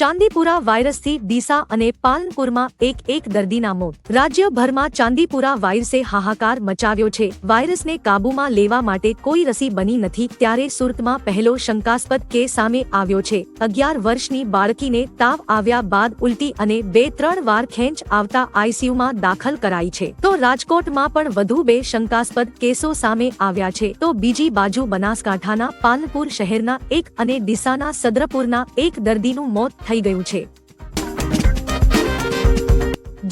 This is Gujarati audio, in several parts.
ચાંદીપુરા વાયરસથી ડીસા અને પાલનપુરમાં એક એક દર્દીના મોત. રાજ્યભરમાં ચાંદીપુરા વાયરસે હાહાકાર મચાવ્યો છે. વાયરસને કાબૂમાં લેવા માટે કોઈ રસી બની નથી ત્યારે સુરતમાં પહેલો શંકાસ્પદ કેસ સામે આવ્યો છે. અગિયાર વર્ષની બાળકીને તાવ આવ્યા બાદ ઉલટી અને બે ત્રણ વાર ખેંચ આવતા આઈસીયુમાં દાખલ કરાઈ છે. તો રાજકોટમાં પણ વધુ બે શંકાસ્પદ કેસો સામે આવ્યા છે. તો બીજી બાજુ બનાસકાંઠાના પાલનપુર શહેરના એક અને ડીસાના સદ્રપુરના એક દર્દીનું મોત થઈ ગયું છે.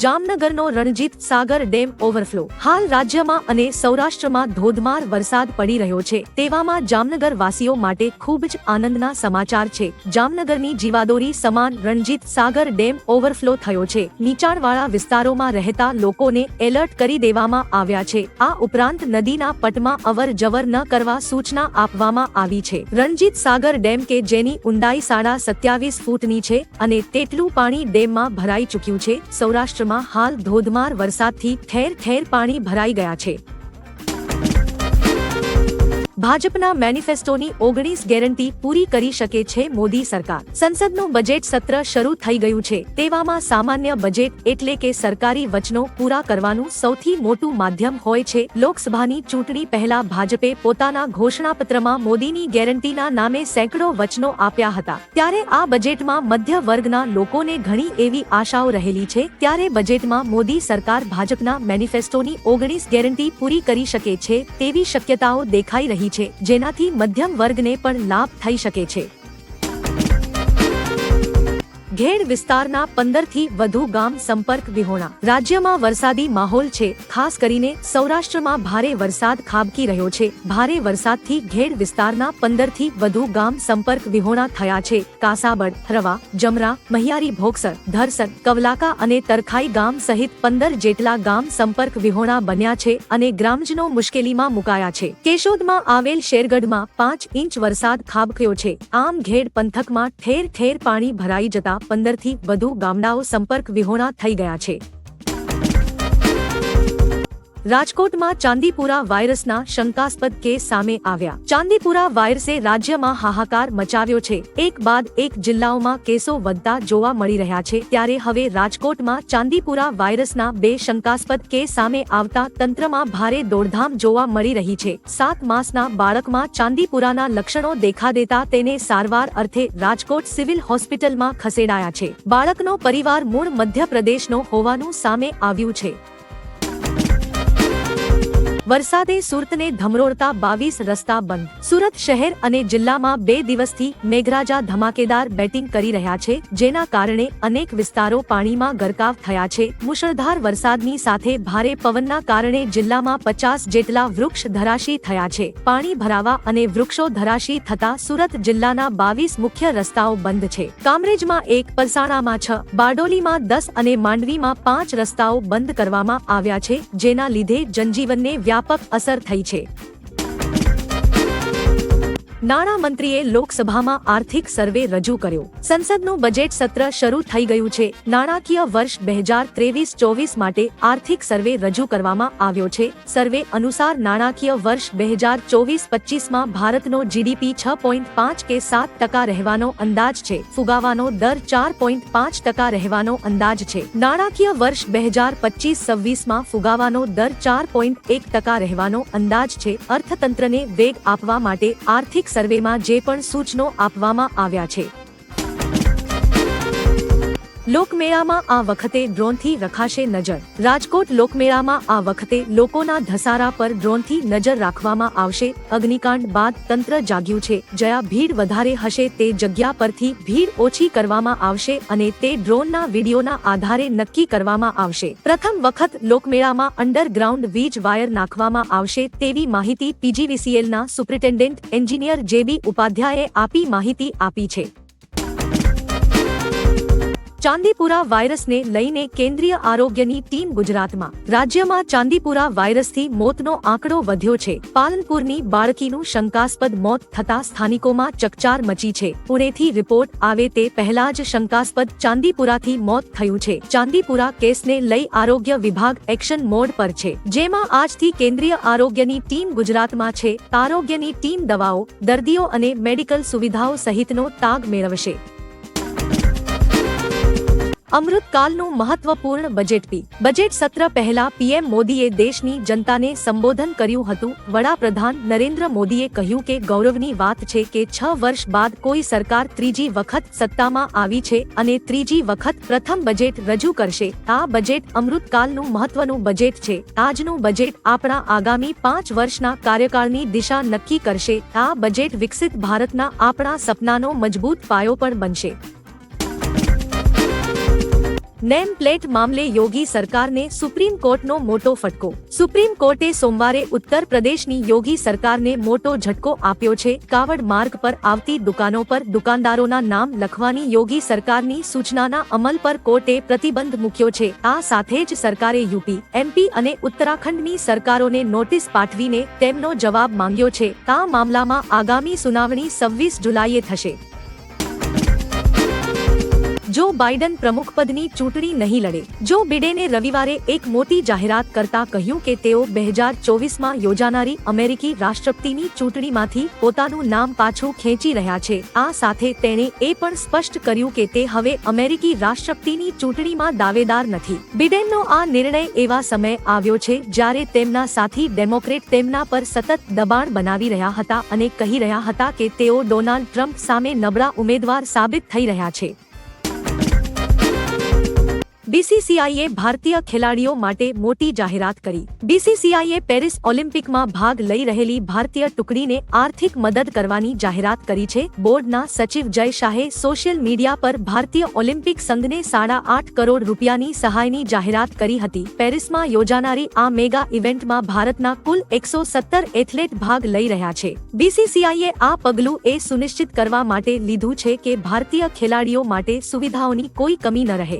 જામનગરનો રણજીત સાગર ડેમ ઓવરફ્લો. હાલ રાજ્યમાં અને સૌરાષ્ટ્રમાં ધોધમાર વરસાદ પડી રહ્યો છે. તેવામાં જામનગર વાસીઓ માટે ખૂબ જ આનંદના સમાચાર છે. જામનગરની જીવાદોરી સમાન રણજીત સાગર ડેમ ઓવરફ્લો થયો છે. નીચાણવાળા વિસ્તારોમાં રહેતા લોકોને એલર્ટ કરી દેવામાં આવ્યા છે. આ ઉપરાંત નદીના પટમાં અવર જવર ન કરવા સૂચના આપવામાં આવી છે. રણજીત સાગર ડેમ કે જેની ઊંડાઈ સાડા સત્યાવીસ ફૂટની છે અને તેટલું પાણી ડેમમાં ભરાઈ ચૂક્યું છે. સૌરાષ્ટ્રમાં હાલ ધોધમાર વરસાદથી ઠેર ઠેર પાણી ભરાઈ ગયા છે. ભાજપના મેનિફેસ્ટોની ઓગણીસ ગેરંટી પૂરી કરી શકે છે મોદી સરકાર. સંસદનું બજેટ સત્ર શરૂ થઈ ગયું છે. તેવામાં સામાન્ય બજેટ એટલે કે સરકારી વચનો પૂરા કરવાનું સૌથી મોટું માધ્યમ હોય છે. લોકસભાની ચૂંટણી પહેલા ભાજપે પોતાના ઘોષણાપત્રમાં મોદીની ગેરંટીના નામે સેંકડો વચનો આપ્યા હતા. ત્યારે આ બજેટમાં મધ્ય વર્ગના લોકોને ઘણી એવી આશાઓ રહેલી છે. ત્યારે બજેટમાં મોદી સરકાર ભાજપના મેનિફેસ્ટોની ઓગણીસ ગેરંટી પૂરી કરી શકે છે તેવી શક્યતાઓ દેખાઈ રહી છે જેનાથી મધ્યમ વર્ગને પણ લાભ થઈ શકે છે. ઘેડ વિસ્તારના પંદરથી વધુ ગામ સંપર્ક વિહોણા. રાજ્યમાં વરસાદી માહોલ છે. ખાસ કરીને સૌરાષ્ટ્રમાં ભારે વરસાદ ખાબકી રહ્યો છે. ભારે વરસાદથી ઘેડ વિસ્તારના પંદરથી વધુ ગામ સંપર્ક વિહોણા થયા છે. કાસાબડ, હરવા, જમરા, મહિયારી, ભોગસર, ધરસર, કવલાકા અને તરખાઈ ગામ સહિત પંદર જેટલા ગામ સંપર્ક વિહોણા બન્યા છે અને ગ્રામજનો મુશ્કેલીમાં મુકાયા છે. કેશોદમાં આવેલ શેરગઢમાં પાંચ ઇંચ વરસાદ ખાબક્યો છે. આમ ઘેડ પંથકમાં ઠેર ઠેર પાણી ભરાઈ જતા પંદરથી વધુ ગામડાઓ સંપર્ક વિહોણા થઈ ગયા છે. રાજકોટમાં ચાંદીપુરા વાયરસના શંકાસ્પદ કેસ સામે આવ્યા. ચાંદીપુરા વાયરસે રાજ્યમાં હાહાકાર મચાવ્યો છે. એક બાદ એક જિલ્લાઓમાં કેસો વધતા જોવા મળી રહ્યા છે. ત્યારે હવે રાજકોટમાં ચાંદીપુરા વાયરસના બે શંકાસ્પદ કેસ સામે આવતા તંત્રમાં ભારે દોડધામ જોવા મળી રહી છે. સાત માસના બાળકમાં ચાંદીપુરાના લક્ષણો દેખા દેતા તેને સારવાર અર્થે રાજકોટ સિવિલ હોસ્પિટલમાં ખસેડાયા છે. બાળકનો પરિવાર મૂળ મધ્યપ્રદેશનો હોવાનું સામે આવ્યું છે. વરસાદે સુરતને ધમરોળતા બાવીસ રસ્તા બંધ. સુરત શહેર અને જિલ્લામાં બે દિવસથી મેઘરાજા ધમાકેદાર બેટિંગ કરી રહ્યા છે, જેના કારણે અનેક વિસ્તારો પાણીમાં ગરકાવ થયા છે. મુશળધાર વરસાદની સાથે ભારે પવનના કારણે જિલ્લામાં પચાસ જેટલા વૃક્ષ ધરાશી થયા છે. પાણી ભરાવા અને વૃક્ષો ધરાશી થતા સુરત જિલ્લાના બાવીસ મુખ્ય રસ્તાઓ બંધ છે. કામરેજમાં એક પલસાણામાં છ, બારડોલીમાં દસ અને માંડવીમાં પાંચ રસ્તાઓ બંધ કરવામાં આવ્યા છે, જેના લીધે જનજીવનને વ્યાપક અસર થઈ છે. નાણામંત્રીએ લોકસભામાં આર્થિક સર્વે રજૂ કર્યો. સંસદનું બજેટ સત્ર શરૂ થઈ ગયું છે. નાણાકીય વર્ષ બે હજાર ત્રેવીસ ચોવીસ માટે આર્થિક સર્વે રજૂ કરવામાં આવ્યો છે. સર્વે અનુસાર નાણાકીય વર્ષ બે હજાર ચોવીસ પચીસમાં ભારતનો જીડીપી છ પોઈન્ટ પાંચ કે સાત ટકા રહેવાનો અંદાજ છે. ફુગાવાનો દર ચાર પોઈન્ટ પાંચ ટકા રહેવાનો અંદાજ છે. નાણાકીય વર્ષ બે હજાર પચીસ છવ્વીસમાં ફુગાવાનો દર ચાર પોઈન્ટ એક ટકા રહેવાનો અંદાજ છે. અર્થતંત્રને વેગ આપવા માટે આર્થિક સર્વેમાં જે પણ સૂચનો આપવામાં આવ્યા છે. લોકમેળામાં આ વખતે ડ્રોનથી રખાશે નજર. રાજકોટ લોકમેળામાં આ વખતે લોકોના ધસારા પર ડ્રોનથી નજર રાખવામાં આવશે. અગ્નિકાંડ બાદ તંત્ર જાગ્યું છે. જ્યાં ભીડ વધારે હશે તે જગ્યા પરથી ભીડ ઓછી કરવામાં આવશે અને તે ડ્રોનના વિડીયોના આધારે નક્કી કરવામાં આવશે. પ્રથમ વખત લોકમેળામાં અંડરગ્રાઉન્ડ વીજ વાયર નાખવામાં આવશે તેવી માહિતી પીજીવીસીએલના સુપ્રિન્ટેન્ડન્ટ એન્જિનિયર જેબી ઉપાધ્યાયે આપી માહિતી આપી છે. ચાંદીપુરા વાયરસને લઈને કેન્દ્રીય આરોગ્યની ટીમ ગુજરાતમાં. રાજ્યમાં ચાંદીપુરા વાયરસથી મોતનો આંકડો વધ્યો છે. પાલનપુરની બાળકીનું શંકાસ્પદ મોત થતા સ્થાનિકોમાં ચકચાર મચી છે. પુણેથી રિપોર્ટ આવે તે પહેલા જ શંકાસ્પદ ચાંદીપુરાથી મોત થયું છે. ચાંદીપુરા કેસને લઈ આરોગ્ય વિભાગ એક્શન મોડ પર છે. જેમાં આજથી કેન્દ્રીય આરોગ્યની ટીમ ગુજરાતમાં છે. આરોગ્યની ટીમ દવાઓ, દર્દીઓ અને મેડિકલ સુવિધાઓ સહિતનો તાગ મેળવશે. અમૃતકાલનું મહત્વપૂર્ણ બજેટ પી. બજેટ સત્ર પહેલા પીએમ મોદીએ દેશની જનતાને સંબોધન કર્યું હતું. વડાપ્રધાન નરેન્દ્ર મોદીએ કહ્યું કે ગૌરવની વાત છે કે છ વર્ષ બાદ કોઈ સરકાર ત્રીજી વખત સત્તામાં આવી છે અને ત્રીજી વખત પ્રથમ બજેટ રજૂ કરશે. આ બજેટ અમૃતકાલનું મહત્વનું બજેટ છે. આજનું બજેટ આપણા આગામી પાંચ વર્ષના કાર્યકાળની દિશા નક્કી કરશે. આ બજેટ વિકસિત ભારતના આપણા સપનાનો મજબૂત પાયો પણ બનશે. નેમ પ્લેટ મામલે યોગી સરકારને સુપ્રીમ કોર્ટનો મોટો ફટકો. સુપ્રીમ કોર્ટે સોમવારે ઉત્તર પ્રદેશની યોગી સરકારને મોટો ઝટકો આપ્યો છે. કાવડ માર્ગ પર આવતી દુકાનો પર દુકાનદારોના નામ લખવાની યોગી સરકારની સૂચનાના અમલ પર કોર્ટે પ્રતિબંધ મૂક્યો છે. આ સાથે જ સરકારે યુપી, એમપી અને ઉત્તરાખંડની સરકારોને નોટિસ પાઠવીને તેમનો જવાબ માંગ્યો છે. આ મામલામાં આગામી સુનાવણી સવ્વીસ જુલાઈએ થશે. જો બાઇડન પ્રમુખપદની ચૂંટણી નહીં લડે, જો બિડેને રવિવારે એક મોટી જાહેરાત કરતા કહ્યું કે તેઓ બે હજાર ચોવીસમાં યોજાનારી અમેરિકી રાષ્ટ્રપતિની ચૂંટણીમાંથી પોતાનું નામ પાછું ખેંચી રહ્યા છે. આ સાથે તેણે એ પણ સ્પષ્ટ કર્યું કે તે હવે અમેરિકી રાષ્ટ્રપતિની ચૂંટણીમાં દાવેદાર નથી. બિડેનનો આ નિર્ણય એવા સમય આવ્યો છે જ્યારે તેમના સાથી ડેમોક્રેટ તેમના પર સતત દબાણ બનાવી રહ્યા હતા અને કહી રહ્યા હતા કે તેઓ ડોનાલ્ડ ટ્રમ્પ સામે નબળા ઉમેદવાર સાબિત થઈ રહ્યા છે. બીસીસીઆઈએ ભારતીય ખેલાડીઓ માટે મોટી જાહેરાત કરી. બીસીસીઆઈએ પેરિસ ઓલિમ્પિકમાં ભાગ લઈ રહેલી ભારતીય ટુકડીને આર્થિક મદદ કરવાની જાહેરાત કરી છે. બોર્ડના સચિવ જય શાહે સોશિયલ મીડિયા પર ભારતીય ઓલિમ્પિક સંઘને સાડા આઠ કરોડ રૂપિયાની સહાયની જાહેરાત કરી હતી. પેરિસમાં યોજાનારી આ મેગા ઇવેન્ટમાં ભારતના કુલ એકસો સત્તર એથ્લેટ ભાગ લઈ રહ્યા છે. બીસીસીઆઈએ આ પગલું એ સુનિશ્ચિત કરવા માટે લીધું છે કે ભારતીય ખેલાડીઓ માટે સુવિધાઓની કોઈ કમી ન રહે.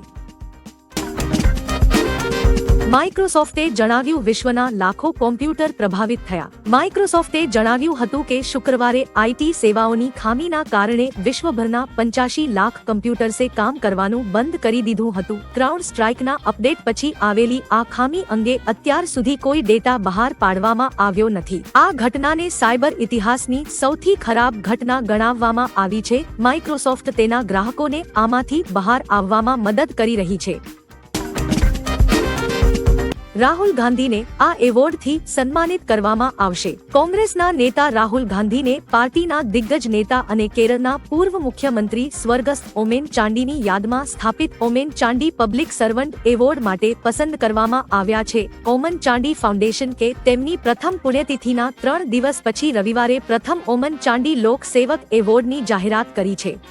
માઇક્રોસોફ્ટે જણાવ્યું વિશ્વના લાખો કોમ્પ્યુટર પ્રભાવિત થયા. માઇક્રોસોફ્ટે જણાવ્યું હતું કે શુક્રવારે આઈટી સેવાઓની ખામીના કારણે વિશ્વભરના પંચ્યાસી લાખ કમ્પ્યુટર્સે કામ કરવાનું બંધ કરી દીધું હતું. ક્રાઉડ સ્ટ્રાઇકના અપડેટ પછી આવેલી આ ખામી અંગે અત્યાર સુધી કોઈ ડેટા બહાર પાડવામાં આવ્યો નથી. આ ઘટનાને સાયબર ઇતિહાસની સૌથી ખરાબ ઘટના ગણાવવામાં આવી છે. માઇક્રોસોફ્ટ તેના ગ્રાહકોને આમાંથી બહાર આવવામાં મદદ કરી રહી છે. રાહુલ ગાંધીને આ એવોર્ડથી સન્માનિત કરવામાં આવશે. કોંગ્રેસના નેતા રાહુલ ગાંધીને પાર્ટીના દિગ્ગજ નેતા અને કેરળના પૂર્વ મુખ્યમંત્રી સ્વર્ગસ્થ ઓમેન ચાંડીની યાદમાં સ્થાપિત Oommen Chandy public servant award માટે પસંદ કરવામાં આવ્યા છે. ઓમન ચાંડી ફાઉન્ડેશન કે તેમની પ્રથમ પુણ્યતિથિના ત્રણ દિવસ પછી રવિવારે પ્રથમ ઓમન ચાંડી લોક સેવક એવોર્ડની જાહેરાત કરી છે.